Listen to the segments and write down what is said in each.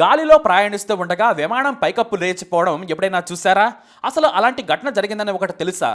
గాలిలో ప్రయాణిస్తూ ఉండగా విమానం పైకప్పు లేచిపోవడం ఎప్పుడైనా చూసారా అసలు అలాంటి ఘటన జరిగిందని ఒకటి తెలుసా?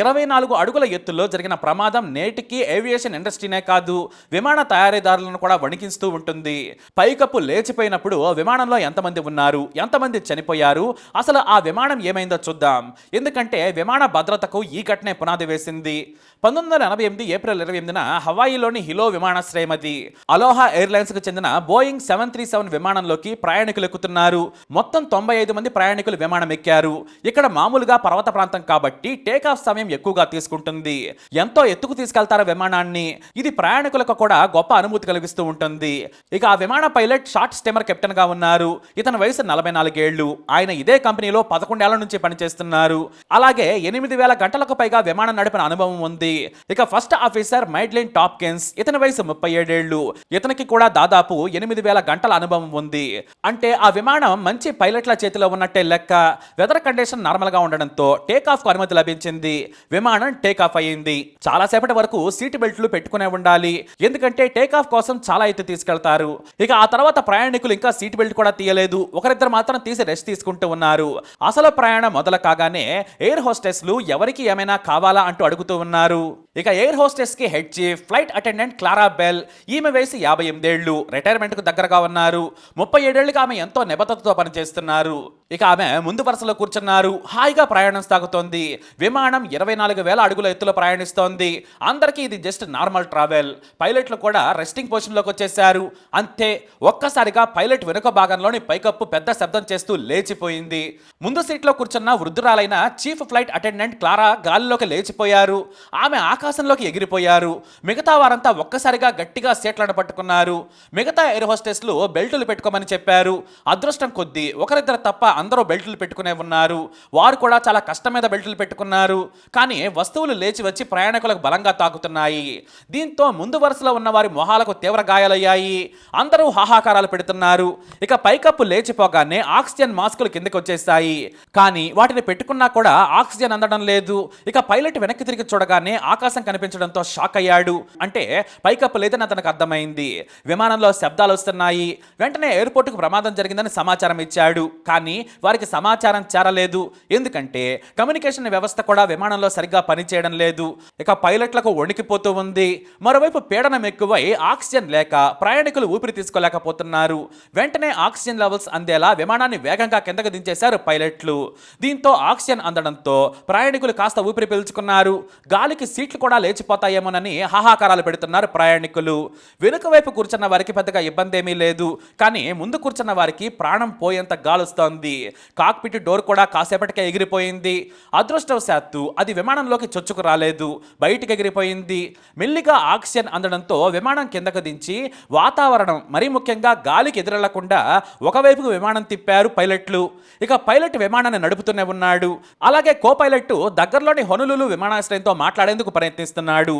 ఇరవై నాలుగు అడుగుల ఎత్తులో జరిగిన ప్రమాదం నేటికి ఏవియేషన్ ఇండస్ట్రీనే కాదు విమాన తయారీదారులను కూడా వణికిస్తూ ఉంటుంది. పైకప్పు లేచిపోయినప్పుడు విమానంలో ఎంతమంది ఉన్నారు? ఎంతమంది చనిపోయారు? అసలు ఆ విమానం ఏమైందో చూద్దాం. ఎందుకంటే విమాన భద్రతకు ఈ ఘటనే పునాది వేసింది. పంతొమ్మిది వందల ఎనభై ఎనిమిది ఏప్రిల్ ఇరవై ఎనిమిదిన హవాయిలోని హిలో విమానాశ్రయం అది అలోహా ఎయిర్లైన్స్కు చెందిన బోయింగ్ సెవెన్ త్రీ సెవెన్ విమానంలోకి ప్రయాణికులు ఎక్కుతున్నారు. మొత్తం తొంభై ఐదు మంది ప్రయాణికులు విమానం ఎక్కారు. ఇక్కడ మామూలుగా పర్వత ప్రాంతం కాబట్టి టేక్ ఆఫ్ సమయం ఎక్కువగా తీసుకుంటుంది. ఎంతో ఎత్తుకు తీసుకెళ్తారు విమానాన్ని. ఇది ప్రయాణికులకు కూడా గొప్ప అనుభూతి కలిగిస్తూ ఉంటుంది. ఇక ఆ విమాన పైలట్ షార్ట్ స్టెమర్ కెప్టెన్గా ఉన్నారు. ఇతని వయసు నలభై నాలుగేళ్ళు ఆయన ఇదే కంపెనీలో పదకొండేళ్ళ నుంచి పనిచేస్తున్నారు. అలాగే ఎనిమిది వేల గంటలకు పైగా విమానం నడిపిన అనుభవం ఉంది. ఇక ఫస్ట్ ఆఫీసర్ మైడ్లిన్ టాప్కిన్స్. ఇతని వయసు ముప్పై ఏడేళ్ళు ఇతనికి కూడా దాదాపు ఎనిమిది వేల గంటల అనుభవం ఉంది. అంటే ఆ విమానం మంచి పైలట్ల చేతిలో ఉన్నట్టే లెక్క వెదర్ కండిషన్ నార్మల్గా ఉండడంతో టేకాఫ్కు అనుమతి లభించింది. విమానం టేకాఫ్ అయ్యింది. చాలా సేపటి వరకు సీట్ బెల్ట్లు పెట్టుకునే ఉండాలి. ఎందుకంటే టేకాఫ్ కోసం చాలా ఎత్తు తీసుకెళ్తారు. ఇక ఆ తర్వాత ప్రయాణికులు ఇంకా సీట్ బెల్ట్ కూడా తీయలేదు. ఒకరిద్దరు మాత్రం తీసి రెస్ట్ తీసుకుంటూ ఉన్నారు. అసలు ప్రయాణం మొదలు కాగానే ఎయిర్ హోస్టెస్లు ఎవరికి ఏమైనా కావాలా అంటూ అడుగుతూ ఉన్నారు. ఇక air హోస్టెస్కి head chief flight attendant Clara Bell ఈమె వయసు యాభై ఎనిమిదేళ్ళు రిటైర్మెంట్కు దగ్గరగా ఉన్నారు. ముప్పై ఏడేళ్ళుగా ఆమె ఎంతో నిబద్ధతతో పనిచేస్తున్నారు. ఇక ఆమె ముందు వరుసలో కూర్చున్నారు. హాయిగా ప్రయాణం సాగుతోంది. విమానం ఇరవై నాలుగు వేల అడుగుల ఎత్తులో ప్రయాణిస్తోంది. అందరికీ ఇది జస్ట్ నార్మల్ ట్రావెల్ పైలట్లు కూడా రెస్టింగ్ పొజిషన్లోకి వచ్చేసారు అంతే ఒక్కసారిగా పైలట్ వెనుక భాగంలోని పైకప్పు పెద్ద శబ్దం చేస్తూ లేచిపోయింది. ముందు సీట్లో కూర్చున్న వృద్ధురాలైన చీఫ్ ఫ్లైట్ అటెండెంట్ క్లారా గాలిలోకి లేచిపోయారు. ఆమె ఆకాశంలోకి ఎగిరిపోయారు. మిగతా వారంతా ఒక్కసారిగా గట్టిగా సీట్లను పట్టుకున్నారు. మిగతా ఎయిర్ హోస్టెస్లు బెల్టులు పెట్టుకోమని చెప్పారు. అదృష్టం కొద్దీ ఒకరిద్దరు తప్ప అందరూ బెల్టులు పెట్టుకునే ఉన్నారు. వారు కూడా చాలా కష్టం మీద బెల్టులు పెట్టుకున్నారు. కానీ వస్తువులు లేచి వచ్చి ప్రయాణికులకు బలంగా తాకుతున్నాయి. దీంతో ముందు వరుసలో ఉన్న వారి మొహాలకు తీవ్ర గాయాలయ్యాయి. అందరూ హాహాకారాలు పెడుతున్నారు. ఇక పైకప్పు లేచిపోగానే ఆక్సిజన్ మాస్కులు కిందకి వచ్చేసాయి కానీ వాటిని పెట్టుకున్నా కూడా ఆక్సిజన్ అందడం లేదు. ఇక పైలట్ వెనక్కి తిరిగి చూడగానే ఆకాశం కనిపించడంతో షాక్ అయ్యాడు. అంటే పైకప్పు లేదని అతనికి అర్థమైంది. విమానంలో శబ్దాలు వస్తున్నాయి. వెంటనే ఎయిర్పోర్టుకు ప్రమాదం జరిగిందని సమాచారం ఇచ్చాడు. కానీ వారికి సమాచారం చేరలేదు. ఎందుకంటే కమ్యూనికేషన్ వ్యవస్థ కూడా విమానంలో సరిగ్గా పనిచేయడం లేదు. ఇక పైలట్లకు వణికిపోతూ ఉంది. మరోవైపు పీడనం ఎక్కువై ఆక్సిజన్ లేక ప్రయాణికులు ఊపిరి తీసుకోలేకపోతున్నారు. వెంటనే ఆక్సిజన్ లెవెల్స్ అందేలా విమానాన్ని వేగంగా కిందకు దించేశారు పైలట్లు. దీంతో ఆక్సిజన్ అందడంతో ప్రయాణికులు కాస్త ఊపిరి పీల్చుకున్నారు. గాలికి సీట్లు కూడా లేచిపోతాయేమోనని హాహాకారాలు పెడుతున్నారు ప్రయాణికులు. వెనుక వైపు కూర్చున్న వారికి పెద్దగా ఇబ్బంది ఏమీ లేదు. కానీ ముందు కూర్చున్న వారికి ప్రాణం పోయేంత గాలుస్తోంది. కాక్పిట్ డోర్ కూడా కాసేపటికే ఎగిరిపోయింది. అదృష్టవశాత్తు అది విమానంలోకి చొచ్చుకు రాలేదు. బయటికి ఎగిరిపోయింది. మెల్లిగా ఆక్సిజన్ అందడంతో విమానం కిందకు దించి వాతావరణం మరీ ముఖ్యంగా గాలికి ఎదురెళ్ళకుండా ఒకవైపుకు విమానం తిప్పారు పైలట్లు. ఇక పైలట్ విమానాన్ని నడుపుతూనే ఉన్నాడు. అలాగే కో పైలట్ దగ్గరలోని హనులు విమానాశ్రయంతో మాట్లాడేందుకు ప్రయత్నిస్తున్నాడు.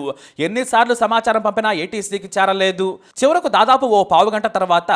ఎన్నిసార్లు సమాచారం పంపినా ఏటీసీకి చేరలేదు. చివరకు దాదాపు ఓ పావు గంట తర్వాత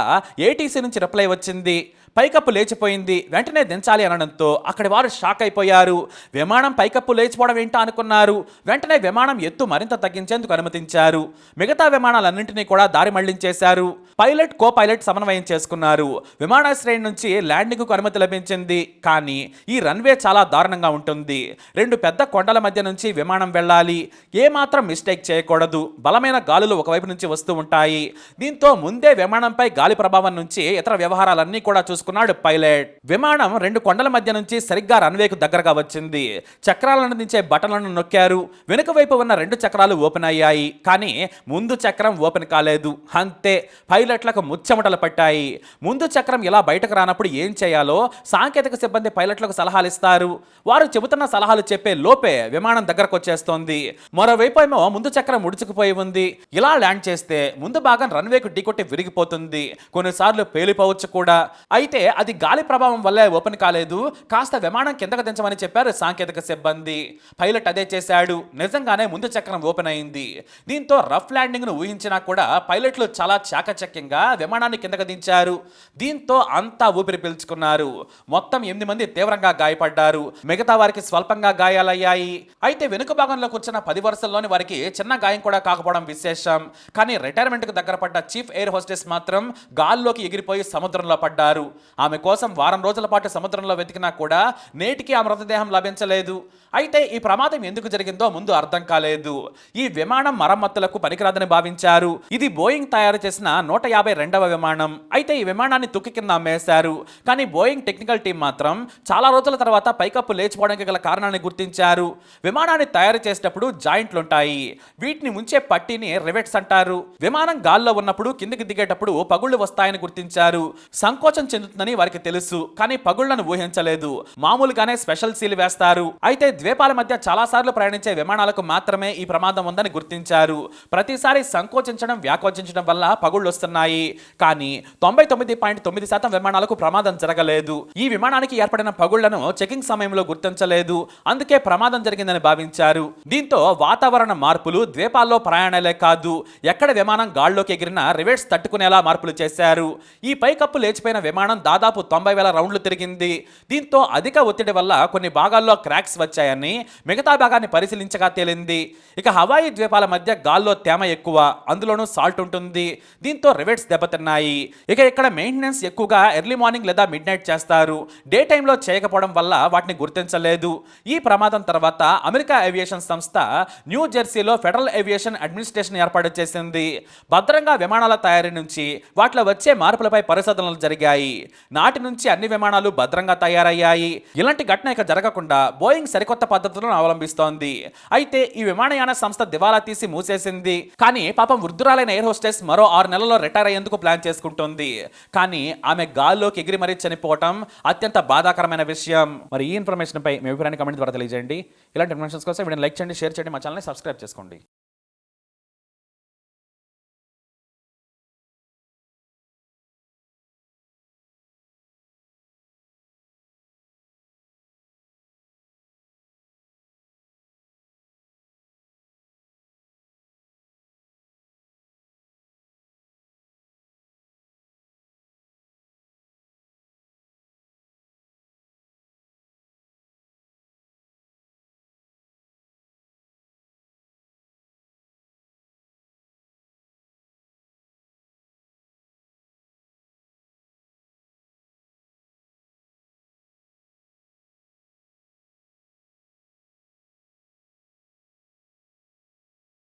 ఏటీసీ నుంచి రిప్లై వచ్చింది. పైకప్పు లేచిపోయింది. వెంటనే దించాలి అనడంతో అక్కడి వారు షాక్ అయిపోయారు. విమానం పైకప్పు లేచిపోవడం ఏంటో అనుకున్నారు. వెంటనే విమానం ఎత్తు మరింత తగ్గించేందుకు అనుమతించారు. మిగతా విమానాలన్నింటినీ కూడా దారి మళ్ళించేశారు. పైలట్ కో పైలట్ సమన్వయం చేసుకున్నారు. విమానాశ్రయం నుంచి ల్యాండింగ్కు అనుమతి లభించింది. కానీ ఈ రన్వే చాలా దారుణంగా ఉంటుంది. రెండు పెద్ద కొండల మధ్య నుంచి విమానం వెళ్ళాలి. ఏమాత్రం మిస్టేక్ చేయకూడదు. బలమైన గాలులు ఒకవైపు నుంచి వస్తూ ఉంటాయి. దీంతో ముందే విమానంపై గాలి ప్రభావం నుంచి ఇతర వ్యవహారాలన్నీ కూడా చూసుకున్నాడు పైలట్. విమానం రెండు కొండల మధ్య నుంచి సరిగ్గా రన్వేకు దగ్గరగా వచ్చింది. చక్రాలను దించే బటన్లను నొక్కారు. వెనుక వైపు ఉన్న రెండు చక్రాలు ఓపెన్ అయ్యాయి. కానీ ముందు చక్రం ఓపెన్ కాలేదు. అంతే పైలట్లకు ముచ్చెమటలు పట్టాయి. ముందు చక్రం ఇలా బయటకు రానప్పుడు ఏం చేయాలో సాంకేతిక సిబ్బంది పైలట్లకు సలహాలు ఇస్తారు. వారు చెబుతున్న సలహాలు చెప్పే లోపే విమానం దగ్గరకు వచ్చేస్తోంది. మరోవైపు ఏమో ముందు చక్రం ముడుచుకుపోయి ఉంది. ఇలా ల్యాండ్ చేస్తే ముందు భాగం రన్వేకు ఢీకొట్టి విరిగిపోతుంది. కొన్నిసార్లు పేలిపోవచ్చు కూడా. అయితే అయితే అది గాలి ప్రభావం వల్లే ఓపెన్ కాలేదు. కాస్త విమానం కిందకు దించమని చెప్పారు సాంకేతిక సిబ్బంది. పైలట్ అదే చేశాడు. నిజంగానే ముందు చక్రం ఓపెన్ అయింది. దీంతో రఫ్ ల్యాండింగ్ను ఊహించినా కూడా పైలట్లు చాలా చాకచక్యంగా విమానాన్ని కిందకు దించారు. దీంతో అంతా ఊపిరి పీల్చుకున్నారు. మొత్తం ఎనిమిది మంది తీవ్రంగా గాయపడ్డారు. మిగతా వారికి స్వల్పంగా గాయాలయ్యాయి. అయితే వెనుక భాగంలో కూర్చున్న పది వరుసల్లోని వారికి చిన్న గాయం కూడా కాకపోవడం విశేషం. కానీ రిటైర్మెంట్కు దగ్గర పడ్డ చీఫ్ ఎయిర్ హోస్టెస్ మాత్రం గాల్లోకి ఎగిరిపోయి సముద్రంలో పడ్డారు. ఆమె కోసం వారం రోజుల పాటు సముద్రంలో వెతికినా కూడా నేటికి ఆ మృతదేహం లభించలేదు. అయితే ఈ ప్రమాదం ఎందుకు జరిగిందో ముందు అర్థం కాలేదు. ఈ విమానం మరమ్మతులకు పనికిరాదని భావించారు. ఇది బోయింగ్ తయారు చేసిన నూట యాభై రెండవ విమానం. అయితే ఈ విమానాన్ని తుక్కి కింద అమ్మేశారు. కానీ బోయింగ్ టెక్నికల్ టీం మాత్రం చాలా రోజుల తర్వాత పైకప్పు లేచిపోవడానికి గల కారణాన్ని గుర్తించారు. విమానాన్ని తయారు చేసేటప్పుడు జాయింట్లు ఉంటాయి వీటిని ముంచే పట్టీని రివెట్స్ అంటారు. విమానం గాల్లో ఉన్నప్పుడు కిందికి దిగేటప్పుడు పగుళ్ళు వస్తాయని గుర్తించారు. సంకోచం జరుగుతుందని వారికి తెలుసు కానీ పగుళ్ళను ఊహించలేదు. మామూలుగానే స్పెషల్ సీల్ వేస్తారు. అయితే ద్వీపాల మధ్య చాలా సార్లు ప్రయాణించే విమానాలకు మాత్రమే ఈ ప్రమాదం ఉందని గుర్తించారు. ప్రతిసారి సంకోచించడం వ్యాకోచించడం వల్ల పగుళ్ళు వస్తున్నాయి. కానీ తొంభై తొమ్మిది పాయింట్ తొమ్మిది శాతం విమానాలకు ప్రమాదం జరగలేదు. ఈ విమానానికి ఏర్పడిన పగుళ్ళను చెకింగ్ సమయంలో గుర్తించలేదు. అందుకే ప్రమాదం జరిగిందని భావించారు. దీంతో వాతావరణ మార్పులు ద్వీపాల్లో ప్రయాణాలే కాదు ఎక్కడ విమానం గాల్లోకి ఎగిరిన రివర్స్ తట్టుకునేలా మార్పులు చేశారు. ఈ పైకప్పు లేచిపోయిన విమానం విమానం దాదాపు తొంభై వేల రౌండ్లు తిరిగింది. దీంతో అధిక ఒత్తిడి వల్ల కొన్ని భాగాల్లో క్రాక్స్ వచ్చాయని మిగతా భాగాన్ని పరిశీలించగా తేలింది. ఇక హవాయి ద్వీపాల మధ్య గాల్లో తేమ ఎక్కువ అందులోనూ సాల్ట్ ఉంటుంది. దీంతో రివెట్స్ దెబ్బతిన్నాయి. ఇక ఇక్కడ మెయింటెనెన్స్ ఎక్కువగా ఎర్లీ మార్నింగ్ లేదా మిడ్ నైట్ చేస్తారు. డే టైంలో చేయకపోవడం వల్ల వాటిని గుర్తించలేదు. ఈ ప్రమాదం తర్వాత అమెరికా ఏవియేషన్ సంస్థ న్యూ జెర్సీలో ఫెడరల్ ఏవియేషన్ అడ్మినిస్ట్రేషన్ ఏర్పాటు చేసింది. భద్రంగా విమానాల తయారీ నుంచి వాటిలో వచ్చే మార్పులపై పరిశోధనలు జరిగాయి. నాటి నుంచి అన్ని విమానాలు భద్రంగా తయారయ్యాయి. ఇలాంటి ఘటన ఇక జరగకుండా బోయింగ్ సరికొత్త పద్ధతులను అవలంబిస్తోంది. అయితే ఈ విమానయాన సంస్థ దివాలా తీసి మూసేసింది. కానీ పాపం వృద్ధురాలైన ఎయిర్ హోస్టెస్ మరో ఆరు నెలల్లో రిటైర్ అయ్యేందుకు ప్లాన్ చేసుకుంటుంది. కానీ ఆమె గాల్లోకి ఎగిరి మరీ చనిపోవటం అత్యంత బాధాకరమైన విషయం. మరి ఈ ఇన్ఫర్మేషన్ పై మీ అభిప్రాయాన్ని కమెంట్ ద్వారా తెలియజేయండి. ఇలాంటి ఇన్ఫర్మేషన్స్ కోసం వీడియో లైక్ చేయండి షేర్ చేయండి మా ఛానల్ని సబ్స్క్రైబ్ చేసుకోండి.